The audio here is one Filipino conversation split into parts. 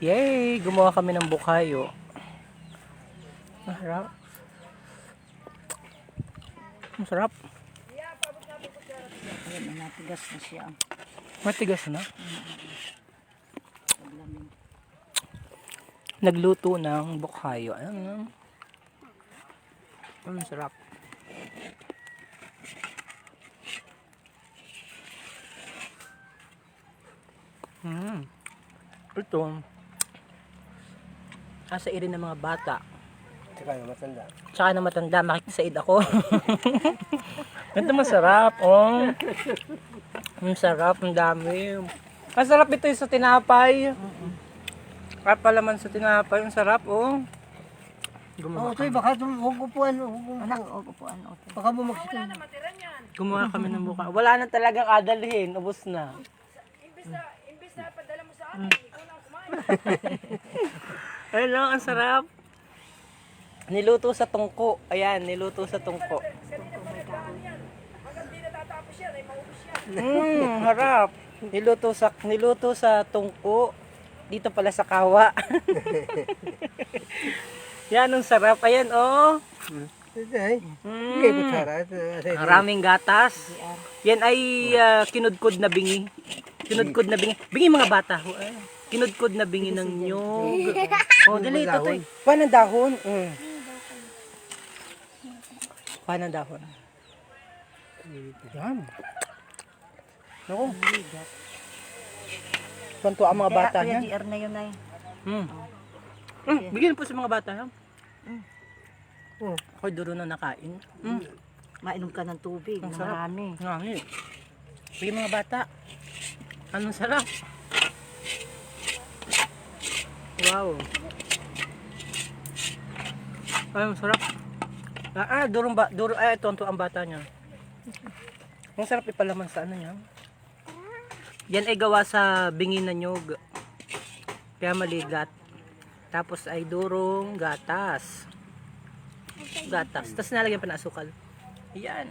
Yay! Gumawa kami ng bukayo. Ang harap. Ang sarap. Ayan, natigas na siya. Matigas na. Nagluto ng bukayo. Ano? Ang sarap. Mm. Ito. Asa irin ng mga bata. Tsaka yung matanda. Tsaka na matanda, makikisaid ako. Ito masarap, oh. Ang sarap, ang dami. Masarap ito yung sa tinapay. Kaya palaman sa tinapay, ang sarap, oh. Gumawa, Oh, ito baka tum- huwag upuan, huwag upuan. Anak, o, upuan, o. Baka bumagsikan. gumawa kami ng buka. Wala na talagang adalhin, ubos na. Ayun lang, ang sarap. Niluto sa tungko. Ayan, niluto sa tungko. Mmm, harap. Niluto sa niluto sa tungko. Dito pala sa kawa. Yan ang sarap. Ayan oh. Mm. Maraming gatas. Yan ay ah, kinudkod na bingi. Kinudkod na bingi. Bingi mga bata. Kinudkod na bingi ng nyog. Oh, dali ito. dahon? Kuha ng dahon. Mm. Kuha ng dahon. Yan. Naku. Kwanto ang mga bata Kaya, niya. Kuya GR na yun ay. Mm. Mm, bigyan po sa mga bata. Ha? Oh. Ako'y duro na nakain. Mm. Mainom ka ng tubig. Ang na sarap. marami. Ngani. Bigyan mga bata. Anong sarap? Wow. Ay, ang sarap. Ah, ah durong ba, duro, ay, ito, ito ang bata niya. Ang sarap ipalaman sa ano niya. Yan ay gawa sa bingi na nyog. Kaya maligat. Tapos ay durong gatas. Gatas. Tapos nalagyan pa ng asukal. Yan.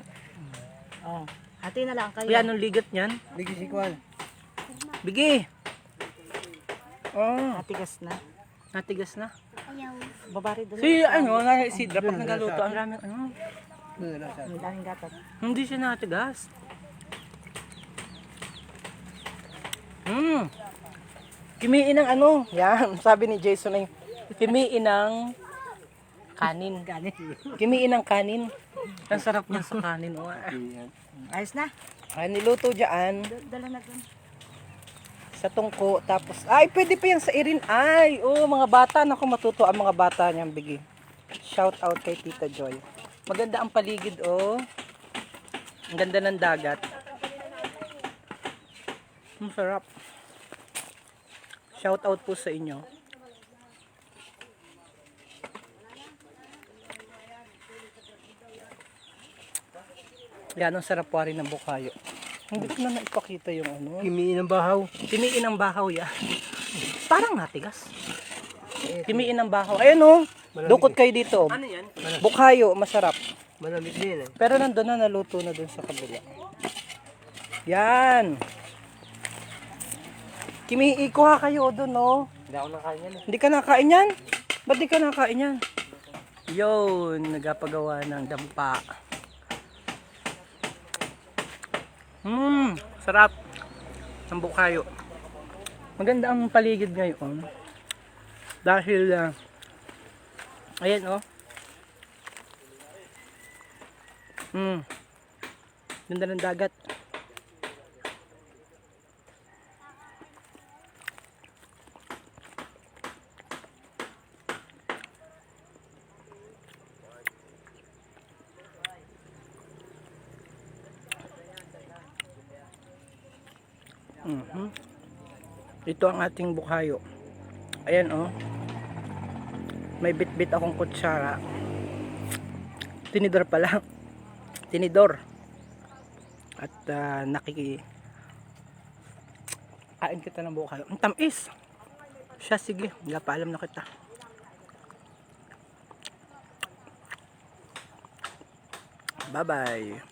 Oh. Hati na lang kayo. Kaya anong ligat niyan? Bigi si Kwan. Bigi. Oh, Natigas na. natigas na. Babari doon. Si ano, nga si Dra pag nagaluto, ang raming ano. Ang daming gatas. Hindi siya natigas. Hmm. Kimiin ng ano? Yan, sabi ni Jason ay kimiin ng kanin. Galing. Kimiin ng kanin. Ang sarap niya sa kanin. Oh. Ayos na. Ay, niluto dyan D- Dala na doon. Sa tungko. Tapos, ay, pwede pa yan sa irin. Ay, oh, mga bata. Naku, matuto ang mga bata niyang bigi. Shout out kay Tita Joy. Maganda ang paligid, oh. Ang ganda ng dagat. Ang sarap. Shout out po sa inyo. Yan, ang sarap pa rin ng bukayo. Hindi ko na naipakita yung ano. Kimiin ng bahaw. Kimiin ang bahaw ya. Parang natigas. Kimiin ang bahaw. Ayun oh. Dukot kayo dito. Ano yan? Bukayo, masarap. Malamig din eh. Pero nandun na naluto na dun sa kabila. Yan. Kimi, ikuha kayo dun oh. Hindi ako nakain yan eh. Hindi ka nakain yan? Ba't di ka nakain yan? Yun, nagapagawa ng dampa. Mmm, sarap. Ang bukayo. Maganda ang paligid ngayon. Dahil, ah, ayan oh. Hmm. Ganda ng dagat. Mhm. Ito ang ating bukayo. Ayan oh. May bit-bit akong kutsara. Tinidor pala. Tinidor. At ah, nakiki kain kita ng bukayo. Ang tamis. Siya sige, paalam na kita. Bye-bye.